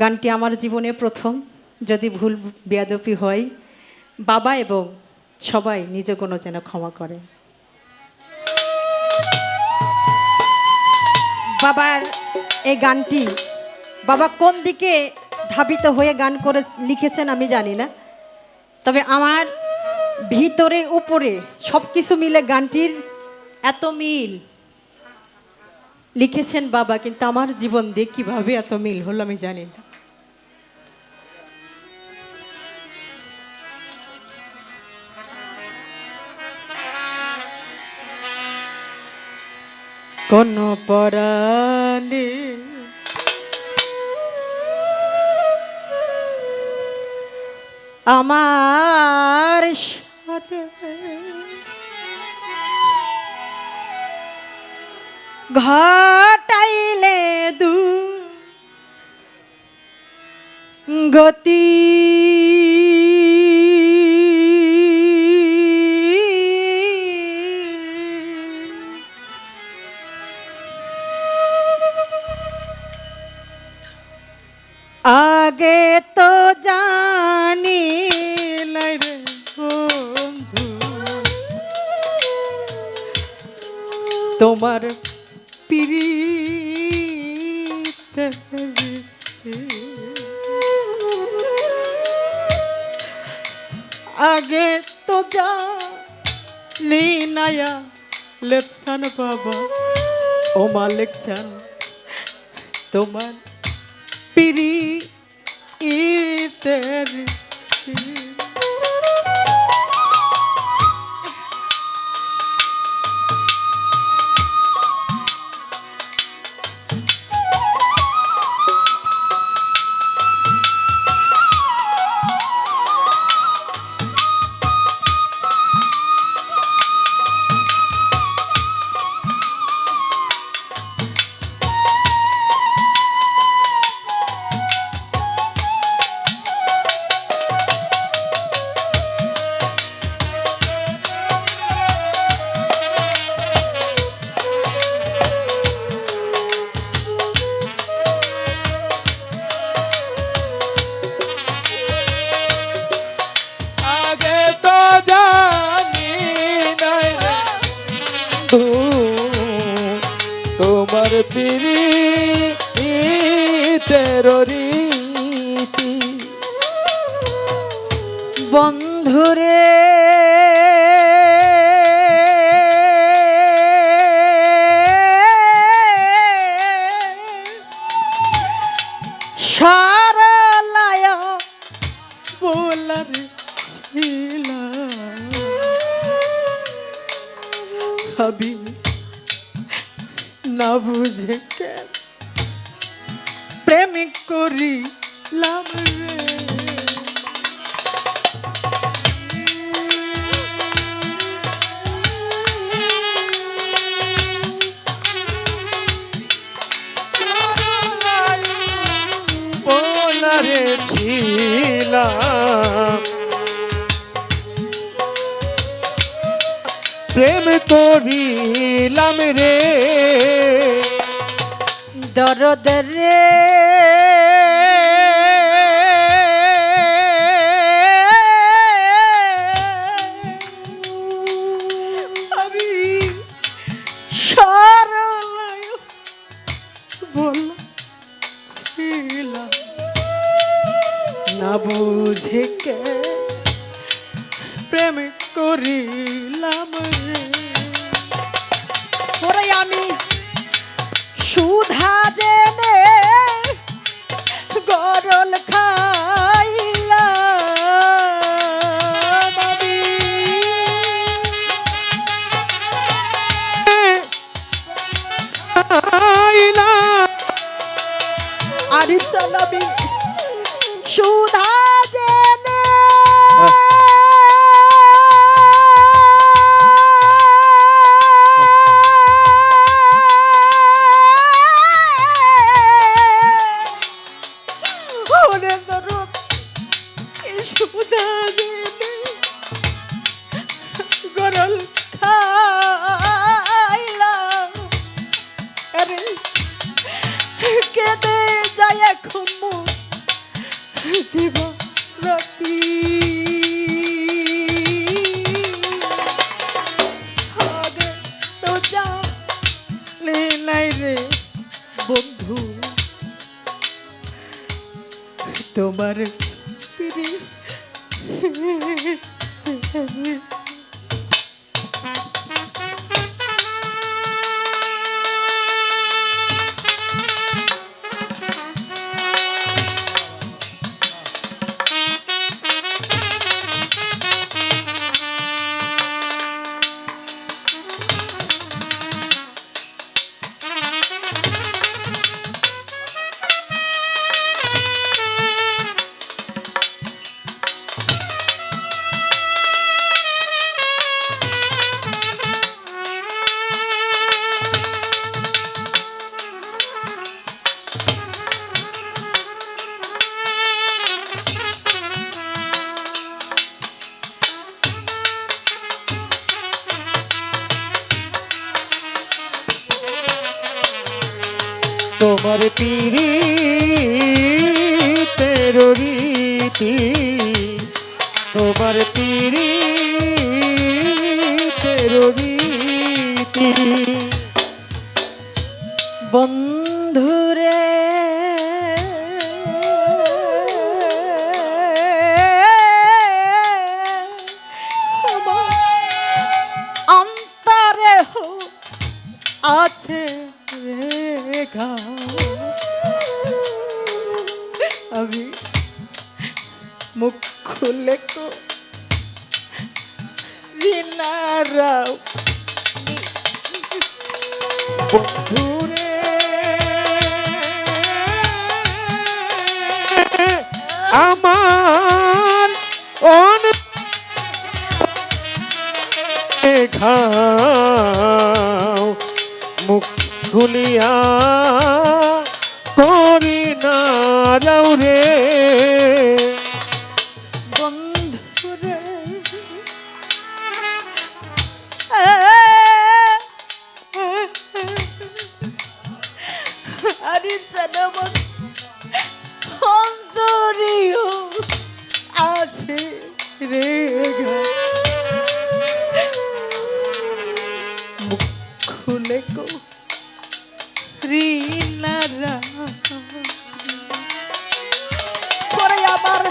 গানটি আমার জীবনে প্রথম। যদি ভুল বেয়াদপি হয়, বাবা এবং সবাই নিজ কোনো যেন ক্ষমা করে। বাবার এই গানটি, বাবা কোন দিকে ধাবিত হয়ে গান করে লিখেছেন আমি জানি না। তবে আমার ভিতরে উপরে সব কিছু মিলে গানটির এত মিল লিখেছেন বাবা, কিন্তু আমার জীবন দিয়ে কীভাবে এত মিল হলো আমি জানি না। কোন পরাণে আমার ঘটাইলে দু গতি। আগে তো জানি তোমার পিড়িতে আগে তো যা নায়া লেপছান বাবা। ও মা লেখছান তোমার পিড়ি তোমার পিড়ি রীতি। বন্ধুরে সরলায় বলার ছিল না বুঝে প্রেমিক করিলাম রে। পোলারে ছিলাম প্রেম করিলাম রে। দরদ রে। আমি সরলায় বলছিলাম না বুঝে কে প্রেম করিলাম জেনে গরল খাইলাম আমি। আরে চালাবি সুধা জেনে কেতে যায় এখন দিব রতি রীতি মুখ খুলে কো রিনারাও। বন্ধুরে। আমার অন ঘাও মুখ খুলিয়া করি না রে। সনমন অন্তরিও আছে রে গা। খুলে কো রিনারা করে আবার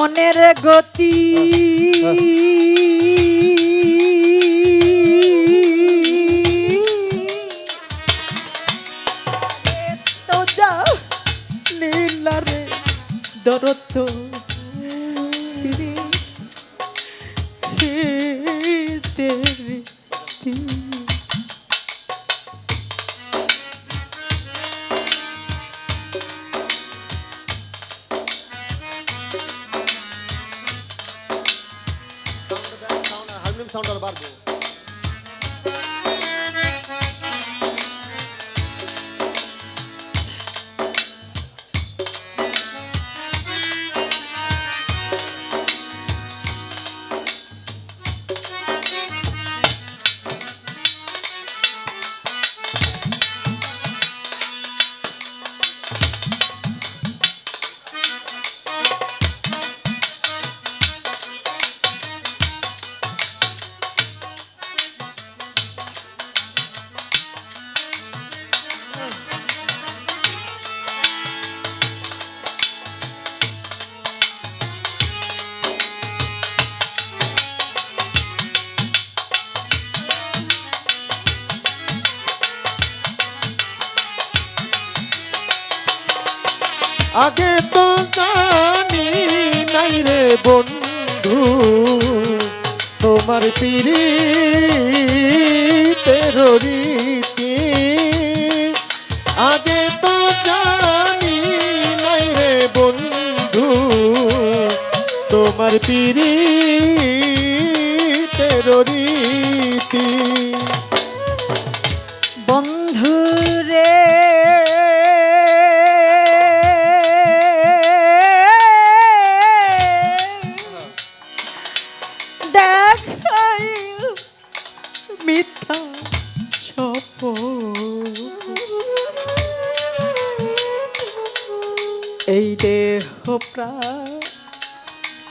মনের গতি। সাউন্ড আর বাড়বো আগে তো জানি নাই রে বন্ধু, তোমার পিড়ি রীতি। আগে তো জানি নাই রে বন্ধু, তোমার পিড়ি রীতি। প্রাণ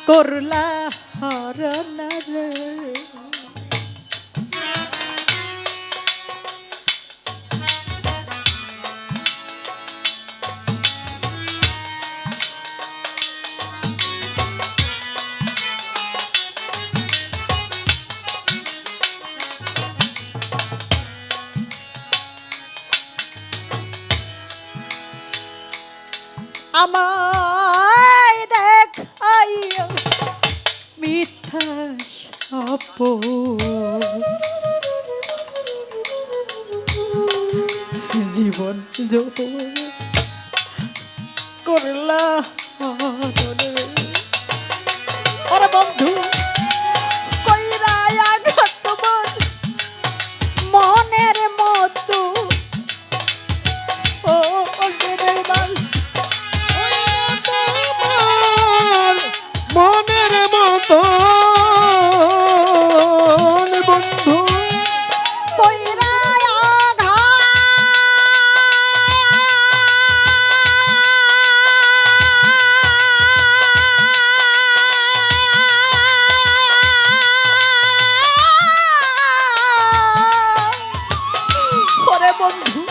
করলা হরণ রে। আমায় মিথ্যা সপ জীবন জোর করলা বন্ধু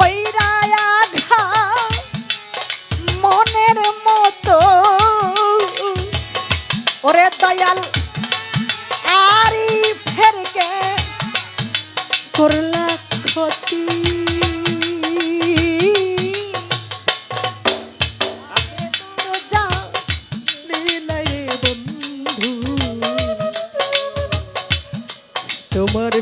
কইরা আঘাত মনের মতো। ওরে দয়াল আরি ফেরকে করলা ক্ষতি তোমার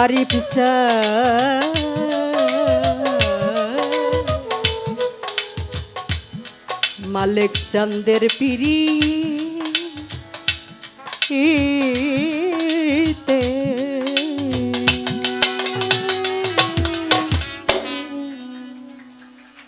আরি পিছা মালিক চন্দের পিড়ি।